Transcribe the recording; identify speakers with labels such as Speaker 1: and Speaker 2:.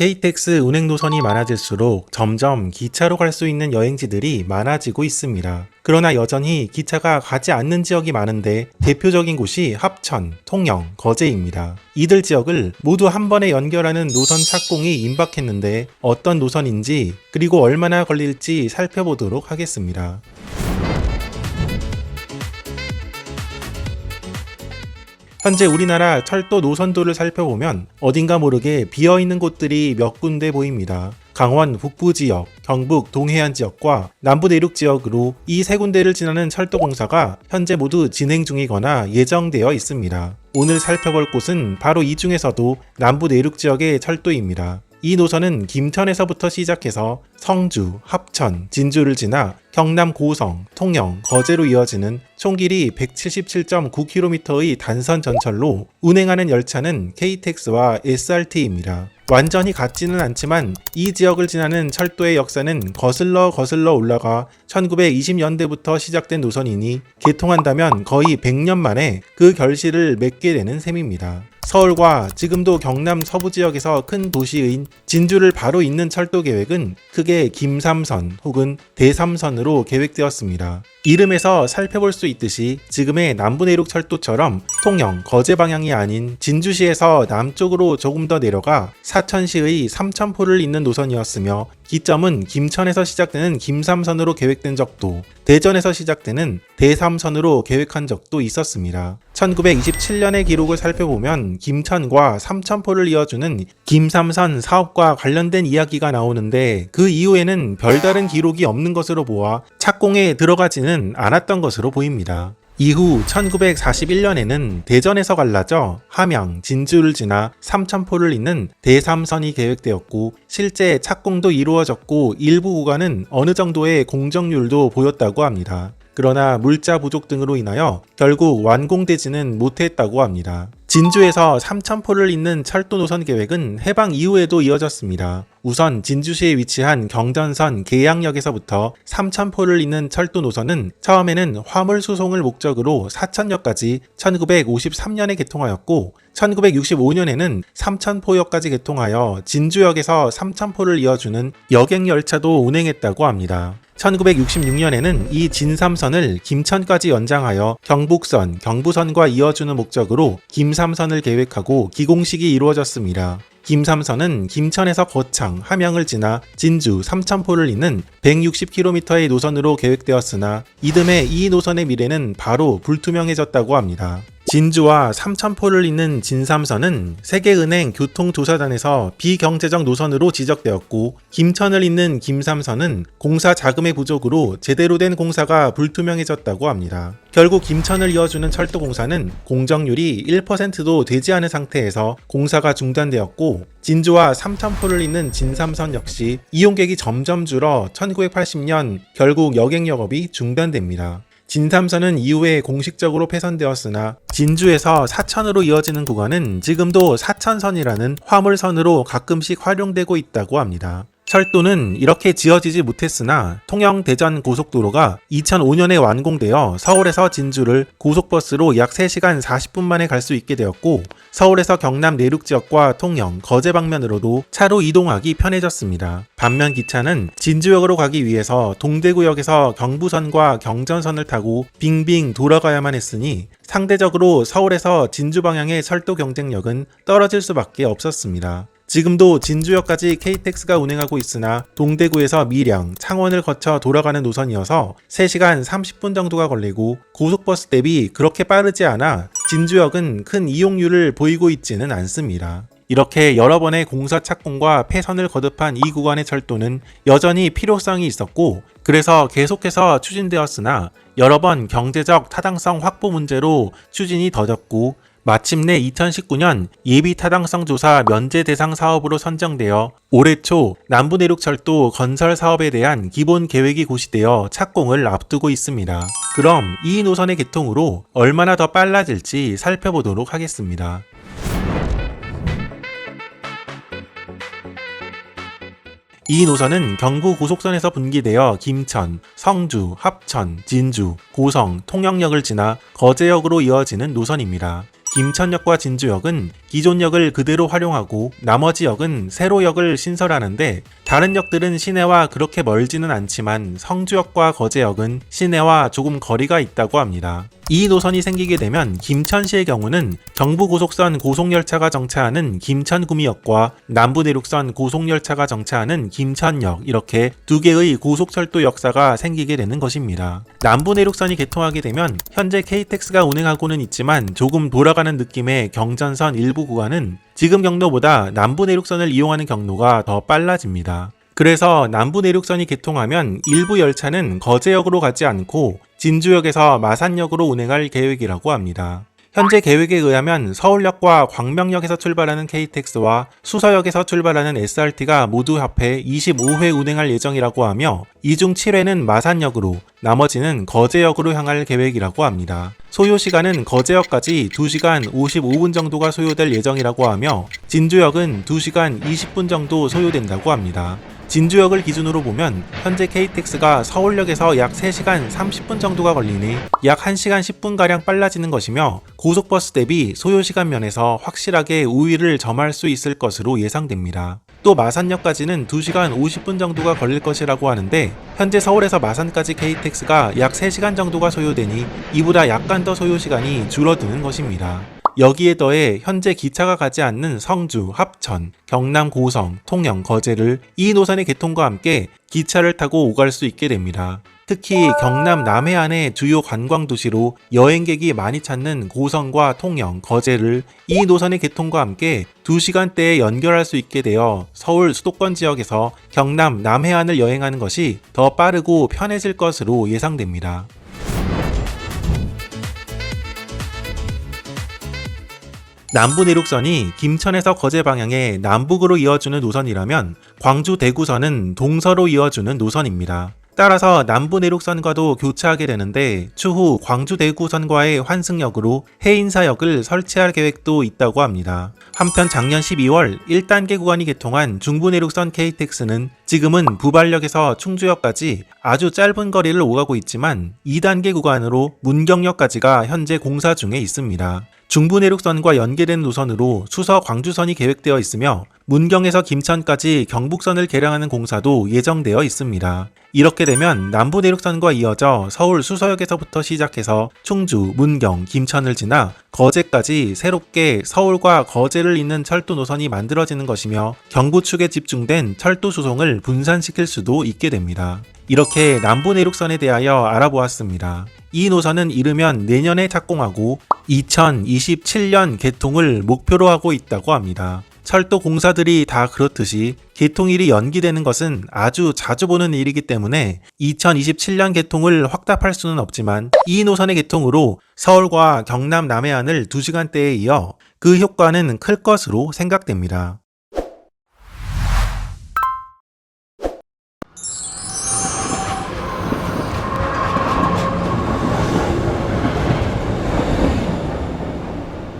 Speaker 1: KTX 운행 노선이 많아질수록 점점 기차로 갈 수 있는 여행지들이 많아지고 있습니다. 그러나 여전히 기차가 가지 않는 지역이 많은데 대표적인 곳이 합천, 통영, 거제입니다. 이들 지역을 모두 한 번에 연결하는 노선 착공이 임박했는데 어떤 노선인지 그리고 얼마나 걸릴지 살펴보도록 하겠습니다. 현재 우리나라 철도 노선도를 살펴보면 어딘가 모르게 비어있는 곳들이 몇 군데 보입니다. 강원 북부 지역, 경북 동해안 지역과 남부 내륙 지역으로 이 세 군데를 지나는 철도 공사가 현재 모두 진행 중이거나 예정되어 있습니다. 오늘 살펴볼 곳은 바로 이 중에서도 남부 내륙 지역의 철도입니다. 이 노선은 김천에서부터 시작해서 성주, 합천, 진주를 지나 경남 고성, 통영, 거제로 이어지는 총 길이 177.9km의 단선 전철로 운행하는 열차는 KTX와 SRT입니다. 완전히 같지는 않지만 이 지역을 지나는 철도의 역사는 거슬러 거슬러 올라가 1920년대부터 시작된 노선이니 개통한다면 거의 100년 만에 그 결실을 맺게 되는 셈입니다. 서울과 지금도 경남 서부 지역에서 큰 도시인 진주를 바로 잇는 철도 계획은 크게 김삼선 혹은 대삼선으로 계획되었습니다. 이름에서 살펴볼 수 있듯이 지금의 남부내륙 철도처럼 통영, 거제 방향이 아닌 진주시에서 남쪽으로 조금 더 내려가 사천시의 삼천포를 잇는 노선이었으며 기점은 김천에서 시작되는 김삼선으로 계획된 적도 대전에서 시작되는 대삼선으로 계획한 적도 있었습니다. 1927년의 기록을 살펴보면 김천과 삼천포를 이어주는 김삼선 사업과 관련된 이야기가 나오는데 그 이후에는 별다른 기록이 없는 것으로 보아 착공에 들어가지는 않았던 것으로 보입니다. 이후 1941년에는 대전에서 갈라져 함양, 진주를 지나 삼천포를 잇는 대삼선이 계획되었고 실제 착공도 이루어졌고 일부 구간은 어느 정도의 공정률도 보였다고 합니다. 그러나 물자 부족 등으로 인하여 결국 완공되지는 못했다고 합니다. 진주에서 삼천포를 잇는 철도 노선 계획은 해방 이후에도 이어졌습니다. 우선 진주시에 위치한 경전선 계양역에서부터 삼천포를 잇는 철도 노선은 처음에는 화물 수송을 목적으로 사천역까지 1953년에 개통하였고 1965년에는 삼천포역까지 개통하여 진주역에서 삼천포를 이어주는 여객 열차도 운행했다고 합니다. 1966년에는 이 진삼선을 김천까지 연장하여 경북선, 경부선과 이어주는 목적으로 김삼선을 계획하고 기공식이 이루어졌습니다. 김삼선은 김천에서 거창, 함양을 지나 진주, 삼천포를 잇는 160km의 노선으로 계획되었으나 이듬해 이 노선의 미래는 바로 불투명해졌다고 합니다. 진주와 삼천포를 잇는 진삼선은 세계은행 교통조사단에서 비경제적 노선으로 지적되었고 김천을 잇는 김삼선은 공사 자금의 부족으로 제대로 된 공사가 불투명해졌다고 합니다. 결국 김천을 이어주는 철도 공사는 공정률이 1%도 되지 않은 상태에서 공사가 중단되었고 진주와 삼천포를 잇는 진삼선 역시 이용객이 점점 줄어 1980년 결국 여객 영업이 중단됩니다. 진삼선은 이후에 공식적으로 폐선되었으나 진주에서 사천으로 이어지는 구간은 지금도 사천선이라는 화물선으로 가끔씩 활용되고 있다고 합니다. 철도는 이렇게 지어지지 못했으나 통영 대전 고속도로가 2005년에 완공되어 서울에서 진주를 고속버스로 약 3시간 40분 만에 갈 수 있게 되었고 서울에서 경남 내륙 지역과 통영, 거제 방면으로도 차로 이동하기 편해졌습니다. 반면 기차는 진주역으로 가기 위해서 동대구역에서 경부선과 경전선을 타고 빙빙 돌아가야만 했으니 상대적으로 서울에서 진주 방향의 철도 경쟁력은 떨어질 수밖에 없었습니다. 지금도 진주역까지 KTX가 운행하고 있으나 동대구에서 밀양, 창원을 거쳐 돌아가는 노선이어서 3시간 30분 정도가 걸리고 고속버스 대비 그렇게 빠르지 않아 진주역은 큰 이용률을 보이고 있지는 않습니다. 이렇게 여러 번의 공사 착공과 폐선을 거듭한 이 구간의 철도는 여전히 필요성이 있었고 그래서 계속해서 추진되었으나 여러 번 경제적 타당성 확보 문제로 추진이 더뎠고 마침내 2019년 예비 타당성 조사 면제 대상 사업으로 선정되어 올해 초 남부내륙철도 건설 사업에 대한 기본 계획이 고시되어 착공을 앞두고 있습니다. 그럼 이 노선의 개통으로 얼마나 더 빨라질지 살펴보도록 하겠습니다. 이 노선은 경부 고속선에서 분기되어 김천, 성주, 합천, 진주, 고성, 통영역을 지나 거제역으로 이어지는 노선입니다. 김천역과 진주역은 기존 역을 그대로 활용하고 나머지 역은 새로 역을 신설하는데 다른 역들은 시내와 그렇게 멀지는 않지만 성주역과 거제역은 시내와 조금 거리가 있다고 합니다. 이 노선이 생기게 되면 김천시의 경우는 경부고속선 고속열차가 정차하는 김천구미역과 남부내륙선 고속열차가 정차하는 김천역 이렇게 두 개의 고속철도 역사가 생기게 되는 것입니다. 남부내륙선이 개통하게 되면 현재 KTX가 운행하고는 있지만 조금 돌아가는 느낌의 경전선 일부 구간은 지금 경로보다 남부내륙선을 이용하는 경로가 더 빨라집니다. 그래서 남부 내륙선이 개통하면 일부 열차는 거제역으로 가지 않고 진주역에서 마산역으로 운행할 계획이라고 합니다. 현재 계획에 의하면 서울역과 광명역에서 출발하는 KTX와 수서역에서 출발하는 SRT가 모두 합해 25회 운행할 예정이라고 하며 이 중 7회는 마산역으로 나머지는 거제역으로 향할 계획이라고 합니다. 소요 시간은 거제역까지 2시간 55분 정도가 소요될 예정이라고 하며 진주역은 2시간 20분 정도 소요된다고 합니다. 진주역을 기준으로 보면 현재 KTX가 서울역에서 약 3시간 30분 정도가 걸리니 약 1시간 10분가량 빨라지는 것이며 고속버스 대비 소요시간 면에서 확실하게 우위를 점할 수 있을 것으로 예상됩니다. 또 마산역까지는 2시간 50분 정도가 걸릴 것이라고 하는데 현재 서울에서 마산까지 KTX가 약 3시간 정도가 소요되니 이보다 약간 더 소요시간이 줄어드는 것입니다. 여기에 더해 현재 기차가 가지 않는 성주, 합천, 경남 고성, 통영, 거제를 이 노선의 개통과 함께 기차를 타고 오갈 수 있게 됩니다. 특히 경남 남해안의 주요 관광 도시로 여행객이 많이 찾는 고성과 통영, 거제를 이 노선의 개통과 함께 2시간대에 연결할 수 있게 되어 서울 수도권 지역에서 경남 남해안을 여행하는 것이 더 빠르고 편해질 것으로 예상됩니다. 남부 내륙선이 김천에서 거제 방향에 남북으로 이어주는 노선이라면 광주 대구선은 동서로 이어주는 노선입니다. 따라서 남부 내륙선과도 교차하게 되는데 추후 광주 대구선과의 환승역으로 해인사역을 설치할 계획도 있다고 합니다. 한편 작년 12월 1단계 구간이 개통한 중부 내륙선 KTX는 지금은 부발역에서 충주역까지 아주 짧은 거리를 오가고 있지만 2단계 구간으로 문경역까지가 현재 공사 중에 있습니다. 중부 내륙선과 연계된 노선으로 수서 광주선이 계획되어 있으며 문경에서 김천까지 경북선을 개량하는 공사도 예정되어 있습니다. 이렇게 되면 남부 내륙선과 이어져 서울 수서역에서부터 시작해서 충주, 문경, 김천을 지나 거제까지 새롭게 서울과 거제를 잇는 철도 노선이 만들어지는 것이며 경부 축에 집중된 철도 수송을 분산시킬 수도 있게 됩니다. 이렇게 남부 내륙선에 대하여 알아보았습니다. 이 노선은 이르면 내년에 착공하고 2027년 개통을 목표로 하고 있다고 합니다. 철도 공사들이 다 그렇듯이 개통일이 연기되는 것은 아주 자주 보는 일이기 때문에 2027년 개통을 확답할 수는 없지만 이 노선의 개통으로 서울과 경남 남해안을 2시간대에 이어 그 효과는 클 것으로 생각됩니다.